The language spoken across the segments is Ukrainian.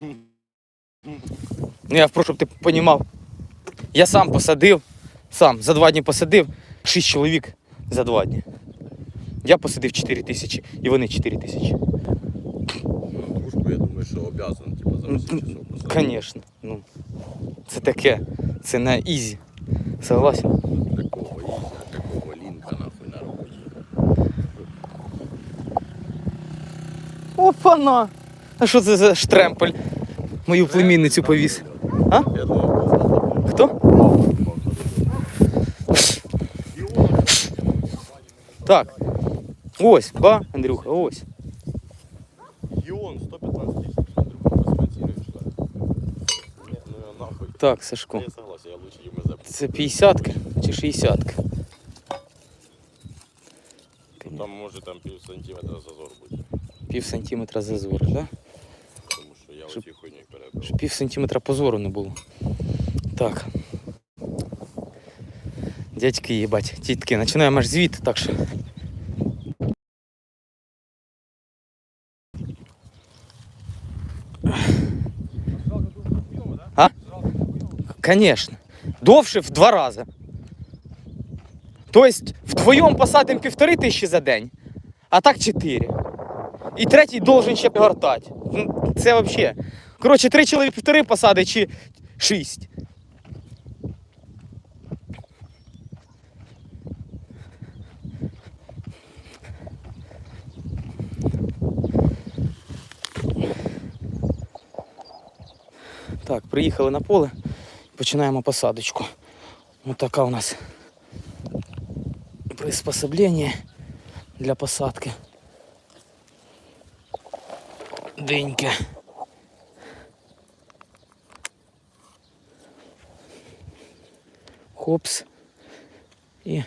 Ну я прошу, щоб ти понімав. Я сам посадив, сам за два дні посадив, шість чоловік за два дні. Я посадив 4 тисячі і вони 4 тисячі. Дружку, я думаю, що обязан, типа, за 8 часов посадити. Звісно. Ну, це таке. Це на ізі. Согласен? Такого їздя, такого лінка нахуй на роботі. Опана! А що це за штремпель? Мою племінницю повіз. А? Хто? Так. Ось, ба, Андрюха, ось. Йон 115 тисяч, Андрюха, так? Ні, ну я нахуй. Так, Сашко. Я согласен, я лучше йому за Це 50 чи 60 Там може там пів сантиметра зазор бути. Пів сантиметра зазору, так? Да? Тому що я Щоб- оці хуйню перебив. Щоб пів сантиметра позору не було. Так. Дядьки, їбать, тітки, починаємо аж звідти, так що. А? Конечно. Довше в два рази. Тобто вдвоєм посадимо півтори тисячі за день, а так чотири. І третій должен ще пригортати. Ну, Це взагалі. Коротше, три чоловік півтори посади чи шість. Так, приїхали на поле, починаємо посадочку. Ось така у нас приспособлення для посадки. Денька. Хопс. І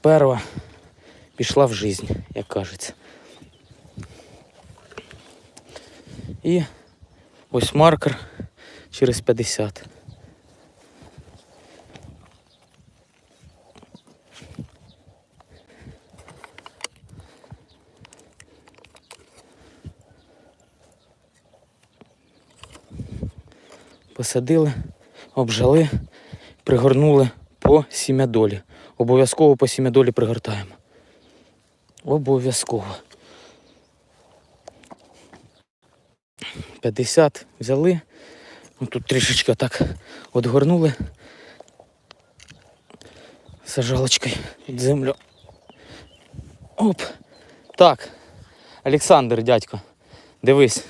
перва пішла в жизнь, як кажеться. І ось маркер через 50. Посадили, обжали, пригорнули по сім'ядолі. Обов'язково по сім'ядолі пригортаємо. Обов'язково. 50 взяли. Ну, Тут трішечки так отгорнули. Сажалочкою під землю. Оп. Так. Олександр, дядько, дивись.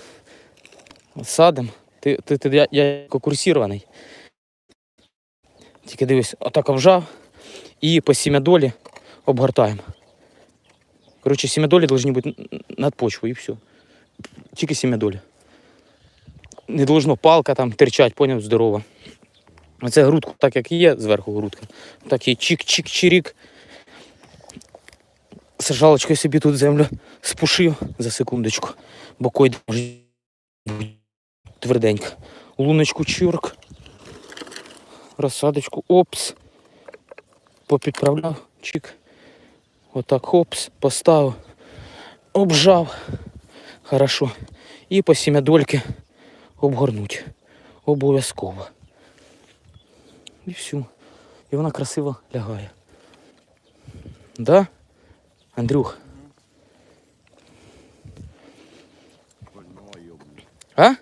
Садим. Ти, ти, ти я, я курсірований. Тільки дивись, отак обжав і по сім'ядолі обгортаємо. Коротше, сім'ядолі повинні бути над почвою і все. Тільки сім'ядолі. Не должно палка там терчать, поняв, здорово. Оце грудку, так як є зверху грудка. Так і чик-чик-чирік. Сажалочкою собі тут землю спушив за секундочку. Бо може тверденько. Луночку чурк. Розсадочку опс. Попідправляв, чик. Отак хопс, поставив, обжав. Хорошо. І по сім'ядольки обгорнуть. Обов'язково. І все. І вона красиво лягає. Да? Андрюх? А?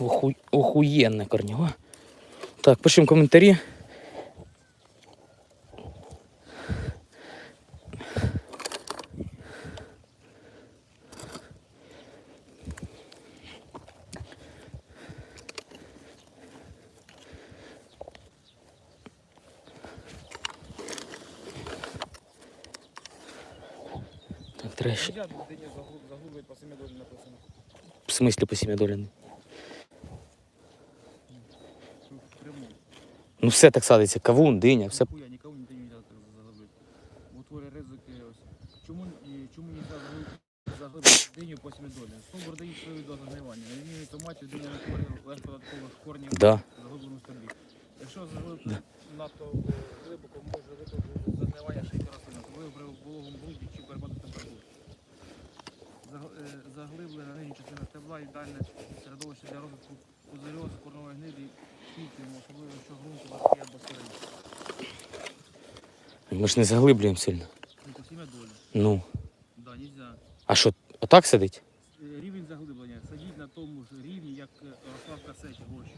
Оху... Охуєнне корнева. Так, пишемо коментарі. Так, треба ще. Я дитині загуглить по семидолі написано. В смислі по сім'ядолі? Пряму. Ну все так садиться. Кавун, диня, все. Хуя, нікого не так заглибити. Утворює ризики ось. Чому, і, чому не заглибити диню по семидолі? Стовбур дає свою дозу згнивання. На лінії томатів диня не творює легко додаткових корнів Да. заглиблену собі. Якщо заглибити надто глибоко, може викликати загнивання шийки рослини. Ви при вологому ґрунті чи перепаду температури. Заг- е, Заглиблена нижня частина стебла ідеальне середовище для розвитку кузаріозу, корнової гнилі, квітів, особливо якщо ґрунт у вас є або сирий. Ми ж не заглиблюємо сильно. Ну, це сім'я долі. Ну. Да, нельзя. А що, отак сидить? Е, Рівень заглиблення сидіть на тому ж рівні, як е, росла в гроші.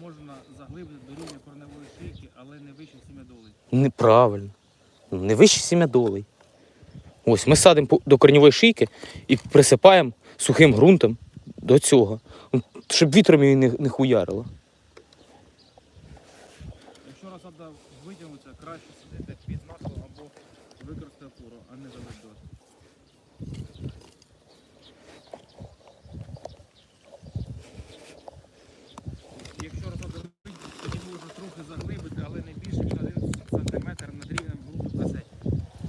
Можна заглибити до рівня корневої шийки, але не вище сім'я долей. Неправильно. Ну, Не вище сім'ядолий. Ось ми садимо до корньової шийки і присипаємо сухим ґрунтом до цього. Ну, Щоб вітром її не хуярило. Якщо розсада витягнуться, краще сидити під маслом або використати опору, а не заглиблювати. Якщо розсада витягнуться, тоді можна трохи заглибити, але не більше, ніж 1 см над рівнем ґрунту в касеті.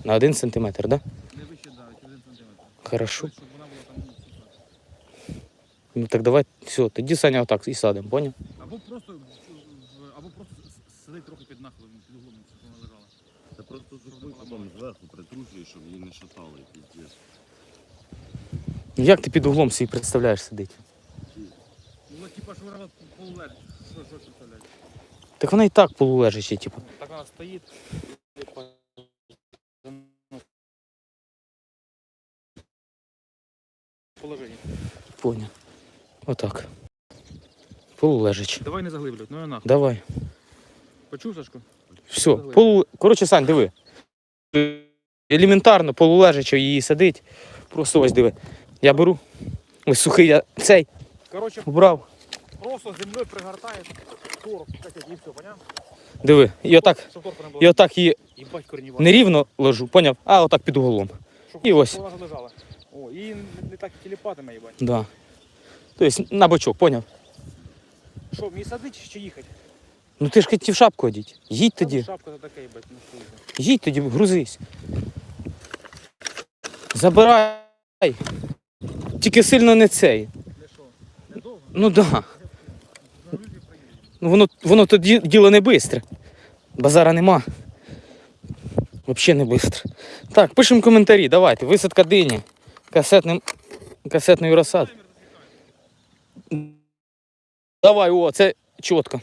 На один сантиметр, да? Не вище давить, 1 см. Хорошо. Щоб вона була там. Ну так давай, все, тоді Саня отак і садимо, поняв? Або просто, в- в- або просто с- сидить трохи під нахилом, під углом, щоб вона лежала. Та просто зроби потім зверху притрушуєш, щоб її не шатало і піздець. Ну як ти під углом собі представляєш сидить? Ну, типа, що вона полулежить. Що, що представляєш? Так вона і так полулежача, типу. Так вона стоїть. Положення. Поняв. Отак. Полулежача. Давай не заглиблюй, ну і нахуй. Давай. Почув, Сашко? Все. Полу... Коротше, Сань, диви. Елементарно полулежача її садить. Просто ось диви. Я беру. Ось сухий я цей Коротше, вбрав. просто землею пригортає торф, так і все, поняв? Диви. І отак, Щоб торф не було. і отак її Їбать корніва. не рівно ложу, поняв? А отак під углом. Щоб і ось. Вона залежала. О, і не, так тіліпатиме, їбать. Да. Тобто на бочок, поняв? Що, мені садить чи їхати? Ну ти ж хотів шапку одіть. Їдь тоді. Шапка то така, їбать, ну хуй. Їдь тоді, грузись. Забирай. Тільки сильно не цей. Ну да. Ну воно, воно тоді діло не швидке. Базара нема. Взагалі не швидко. Так, пишемо коментарі, давайте. Висадка дині. Касетним, касетною розсад. Давай, о, це чітко.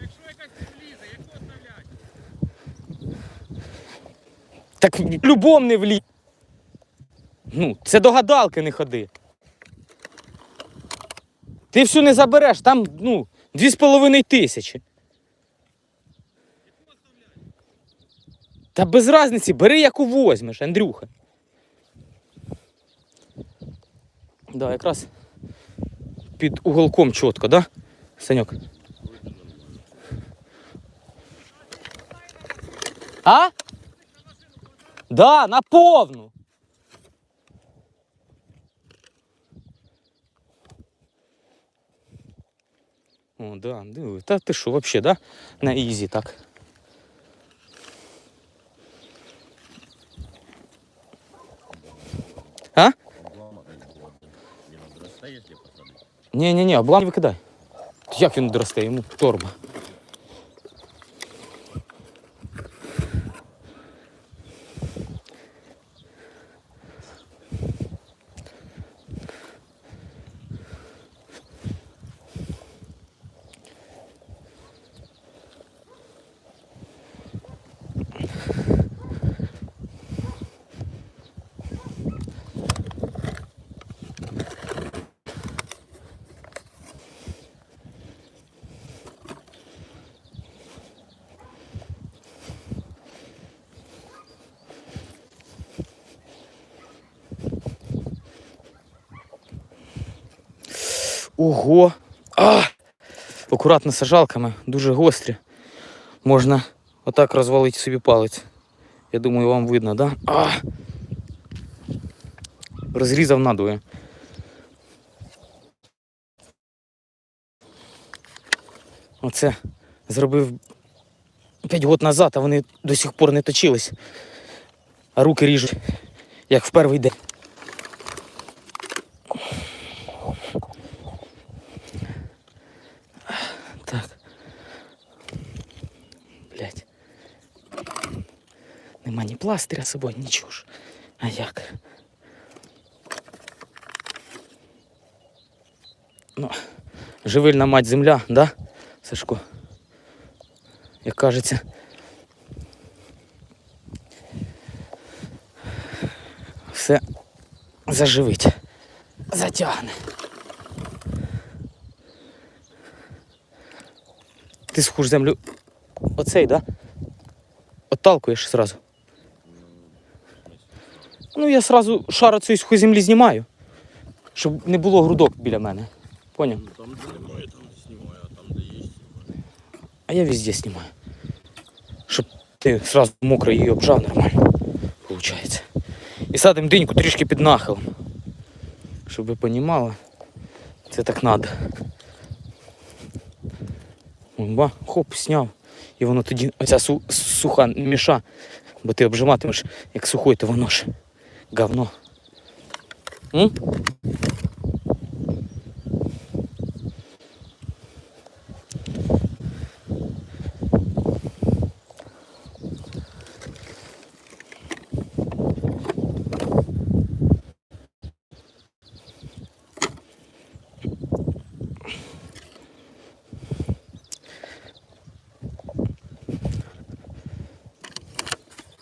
Якщо якась влізе, яку оставлять? Так любом не влі. Ну, це до гадалки не ходи. Ти всю не забереш, там, ну, дві з половиною тисячі. Та без різниці, бери яку возьмеш, Андрюха. Да, якраз під уголком чітко, да? Саньок? А? Да, на повну. О, да, диви. Та ти що, взагалі, да? На ізі так. А? Облама не було. Не надросте, якщо посадити. Ні, ні, ні, облам не викидай. Як він доросте, йому торба. Ого! А! Акуратно сажалками, дуже гострі. Можна отак розвалити собі палець. Я думаю, вам видно, да? А! Розрізав надує. Оце зробив 5 років назад, а вони до сих пор не точились. а руки ріжуть, як в перший день. Так. Блять. Нема ні пластиря з собою, нічого ж. А як? Ну, живильна мать земля, да, Сашко? Як кажеться. Все заживить. Затягне. Ти схуж землю. Оцей, да? Отталкуєш сразу. Ну, я сразу шар цієї сухої землі знімаю, щоб не було грудок біля мене. Поняв? Ну, Там, де немає, там знімаю, а там, де є, А я везде снимаю. Щоб ти сразу мокро її обжав нормально. Получається. І садим диньку трішки під нахилом. Щоб ви понімали, це так надо. Ба, хоп, сняв. І воно тоді, оця су, суха міша, бо ти обжиматимеш, як сухой, то воно ж говно. М?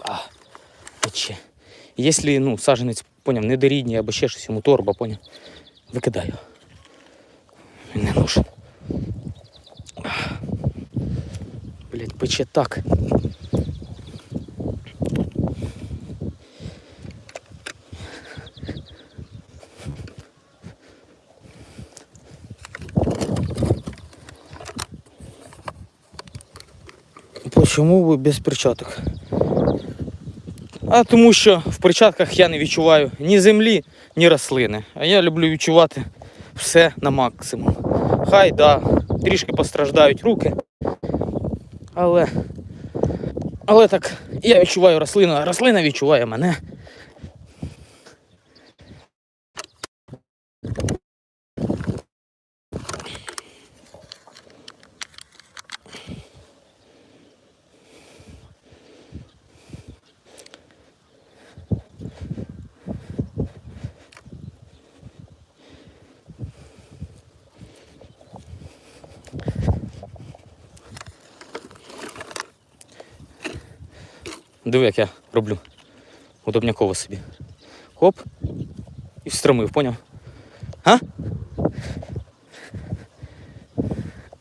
А, пече. Якщо ну, саженець, поняв, недорідній або ще щось йому торба, поняв, викидаю. Він не нужен. Блять, пече так. Почому ви без перчаток? А тому що в перчатках я не відчуваю ні землі, ні рослини. А я люблю відчувати все на максимум. Хай да, трішки постраждають руки. Але. Але так, я відчуваю рослину, а рослина відчуває мене. Диви, як я роблю. Удобняково собі. Хоп. І встромив, поняв? А?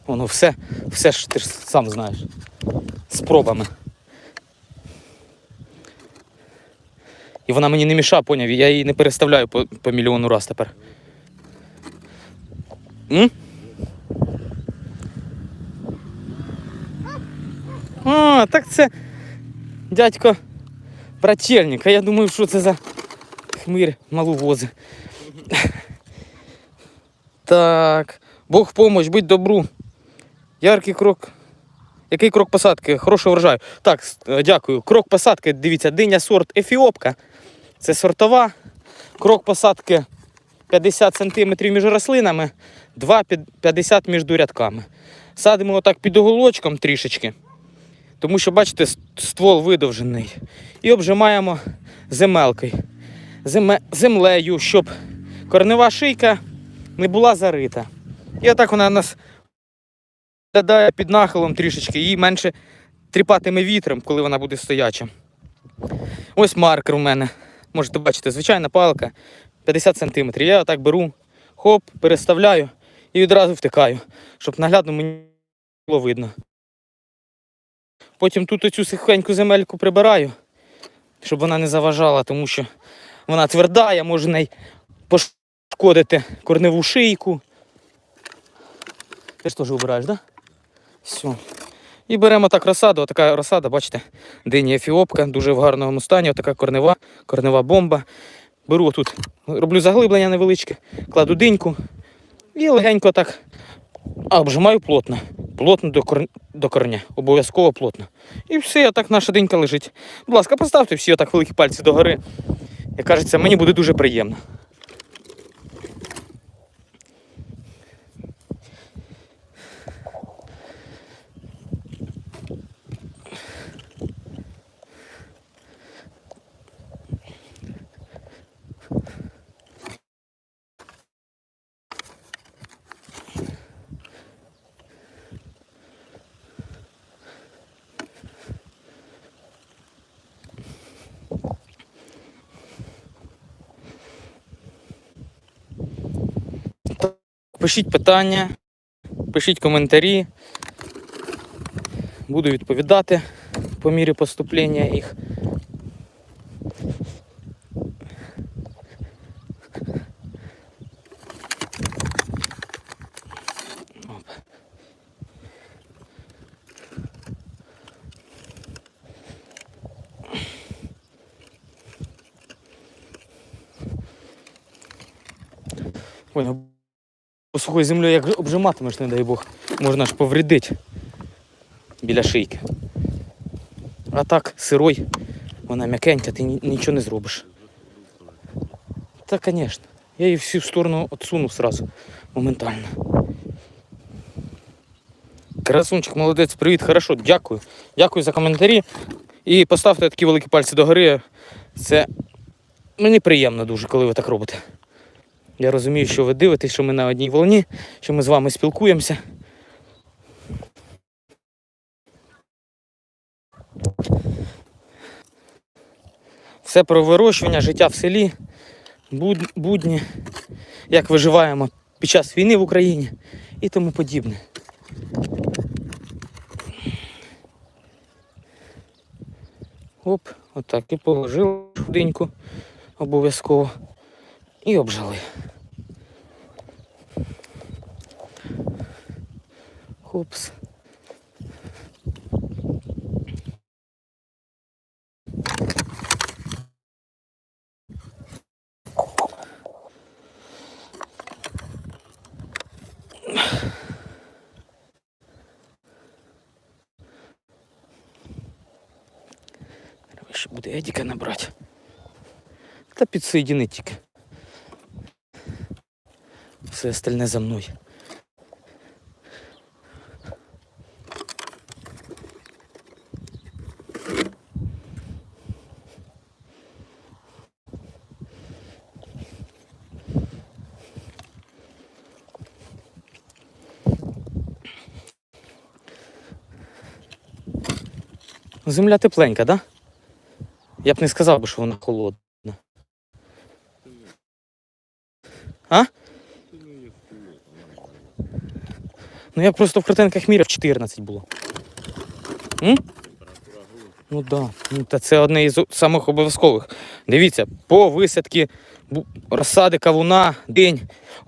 Воно все, все ж ти ж сам знаєш. З пробами. І вона мені не міша, поняв? Я її не переставляю по, по мільйону раз тепер. М? А, так це дядько брательник. А я думаю, що це за хмир малу вози. Так. Бог помощь, будь добру. Яркий крок. Який крок посадки? Хорошого врожаю. Так, е, дякую. Крок посадки, дивіться, диня сорт Ефіопка. Це сортова. Крок посадки 50 см між рослинами, 2,50 між рядками. Садимо отак під оголочком трішечки. Тому що, бачите, ствол видовжений. І обжимаємо земелкою. Земе, землею, щоб корнева шийка не була зарита. І отак вона нас виглядає під нахилом трішечки, її менше тріпатиме вітром, коли вона буде стояча. Ось маркер у мене. Можете бачити, звичайна палка 50 см. Я отак беру, хоп, переставляю і відразу втикаю, щоб наглядно мені було видно. Потім тут оцю сухеньку земельку прибираю, щоб вона не заважала, тому що вона тверда, я можу неї пошкодити корневу шийку. Ти ж теж вибираєш, так? Да? Все. І беремо так розсаду, отака розсада, бачите, дині ефіопка, дуже в гарному стані, отака корнева, корнева бомба. Беру отут, роблю заглиблення невеличке, кладу диньку і легенько так А обжимаю плотно. Плотно до, кор... до корня. Обов'язково плотно. І все, отак наша денька лежить. Будь ласка, поставте всі отак великі пальці догори. Як кажеться, мені буде дуже приємно. Пишіть питання, пишіть коментарі. Буду відповідати по мірі поступлення їх. Оп. Сухою землею як обжиматимеш, не дай Бог, можна ж повредити біля шийки. А так, сирой, вона м'якенька, ти нічого не зробиш. Та, звісно. Я її всю сторону отсуну сразу, моментально. Красунчик, молодець, привіт, хорошо, дякую. Дякую за коментарі. І поставте такі великі пальці догори. Це мені приємно дуже, коли ви так робите. Я розумію, що ви дивитесь, що ми на одній волні, що ми з вами спілкуємося. Все про вирощування, життя в селі, буд- будні, як виживаємо під час війни в Україні і тому подібне. Оп, отак і положили швиденько, обов'язково. І обжали. Хопс. Треба ще буде Едіка набрати. Та підсоєдини тільки. Все остальне за мною. Земля тепленька, да? Я б не сказав що вона холодна. А? Ну я просто в картинках міряв 14 було. М? Ну. Да. Ну, та це одне із самих обов'язкових. Дивіться, по висадці розсади кавуна день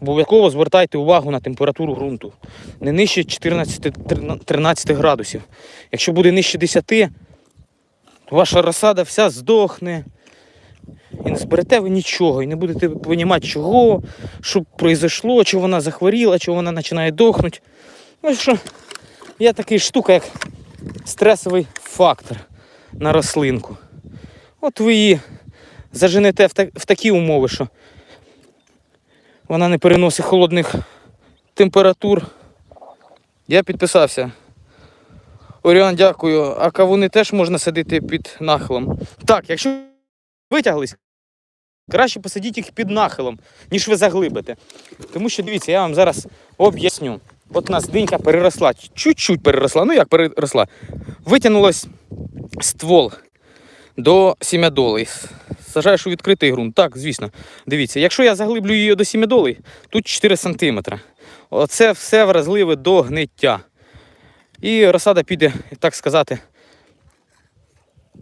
обов'язково звертайте увагу на температуру ґрунту. Не нижче 14-13 градусів. Якщо буде нижче 10, то ваша розсада вся здохне. І не зберете ви нічого, і не будете розуміти, чого, що произошло, чи вона захворіла, чи вона починає дохнути. Ну що, є така штука, як стресовий фактор на рослинку. От ви її заженете в такі умови, що вона не переносить холодних температур. Я підписався. Оріан, дякую. А кавуни теж можна садити під нахилом. Так, якщо витяглись, краще посадіть їх під нахилом, ніж ви заглибите. Тому що дивіться, я вам зараз об'ясню. От у нас динька переросла, чуть-чуть переросла. Ну як переросла? Витягнулась ствол до сім'ядолей. Сажаєш у відкритий ґрунт. Так, звісно. Дивіться, якщо я заглиблю її до сім'ядолей, тут 4 см. Оце все вразливе до гниття. І розсада піде, так сказати,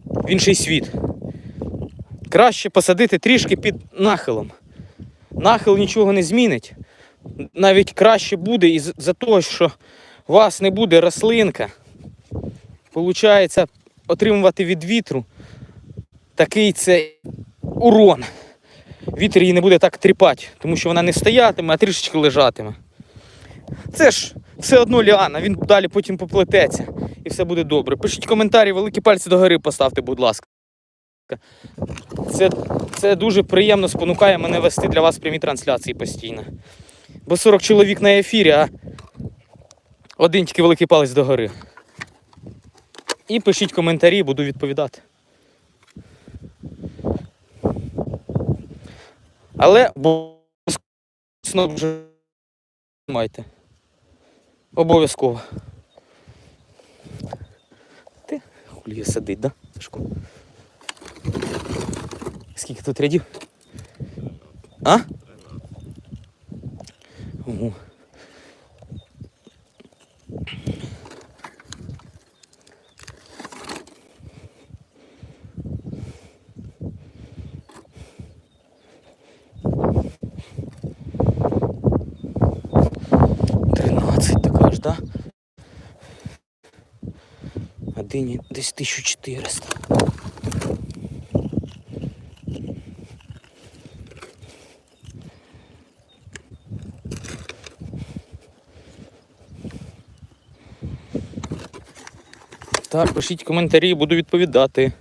в інший світ. Краще посадити трішки під нахилом. Нахил нічого не змінить. Навіть краще буде із за того, що у вас не буде рослинка. Получається отримувати від вітру такий це урон. Вітер її не буде так тріпати, тому що вона не стоятиме, а трішечки лежатиме. Це ж все одно ліана, він далі потім поплететься і все буде добре. Пишіть коментарі, великі пальці догори поставте, будь ласка. Це, це дуже приємно спонукає мене вести для вас прямі трансляції постійно. Бо 40 чоловік на ефірі, а один тільки великий палець догори. І пишіть коментарі, буду відповідати. Але обов'язково вже майте. Обов'язково. Ти хулі сидить, да? Сашко? Скільки тут рядів? А? Ого. Тринадцять така ж, да? А дині десь 1400. Так, пишіть коментарі, буду відповідати.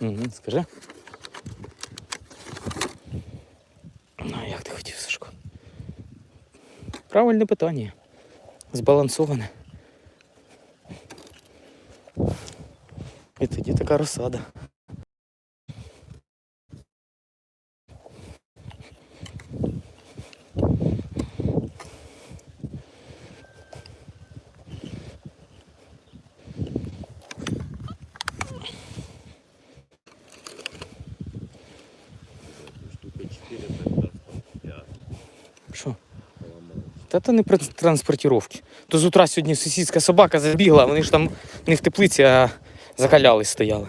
Угу, скажи. Ну, як ти хотів, Сашко? Правильне питання. Збалансоване. І тоді така розсада. Штука 4 тогда, 5 Що? поломал. Та це не про транспортировки. То з утра сьогодні сусідська собака забігла, вони ж там не в теплиці, а закалялись стояли.